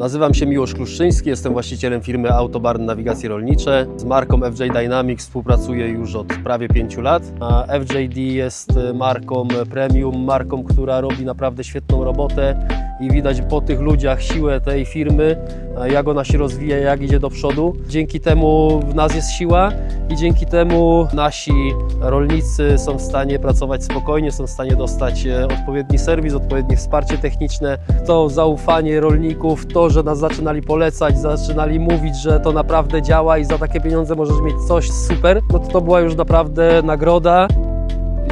Nazywam się Miłosz Kluszczyński, jestem właścicielem firmy Autobarn Nawigacje Rolnicze. Z marką FJ Dynamics współpracuję już od prawie 5 lat. A FJD jest marką premium, marką, która robi naprawdę świetną robotę i widać po tych ludziach siłę tej firmy, jak ona się rozwija, jak idzie do przodu. Dzięki temu w nas jest siła i dzięki temu nasi rolnicy są w stanie pracować spokojnie, są w stanie dostać e, odpowiedni serwis, odpowiednie wsparcie techniczne. To zaufanie rolników, to, że nas zaczynali polecać, zaczynali mówić, że to naprawdę działa i za takie pieniądze możesz mieć coś super, no to to była już naprawdę nagroda.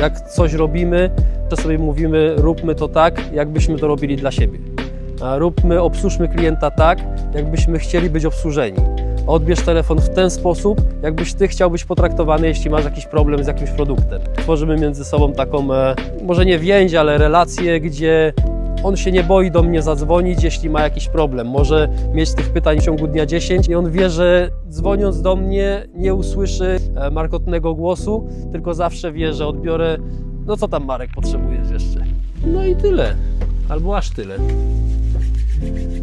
Jak coś robimy, to sobie mówimy, róbmy to tak, jakbyśmy to robili dla siebie. Róbmy, obsłużmy klienta tak, jakbyśmy chcieli być obsłużeni. Odbierz telefon w ten sposób, jakbyś ty chciał być potraktowany, jeśli masz jakiś problem z jakimś produktem. Tworzymy między sobą taką, e, może nie więź, ale relację, gdzie on się nie boi do mnie zadzwonić, jeśli ma jakiś problem. Może mieć tych pytań w ciągu dnia 10 i on wie, że dzwoniąc do mnie nie usłyszy e, markotnego głosu, tylko zawsze wie, że odbiorę, no co tam Marek potrzebujesz jeszcze? No i tyle, albo aż tyle.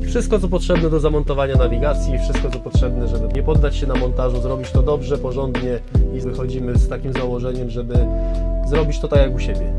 Wszystko co potrzebne do zamontowania nawigacji, wszystko co potrzebne, żeby nie poddać się na montażu, zrobić to dobrze, porządnie i wychodzimy z takim założeniem, żeby zrobić to tak jak u siebie.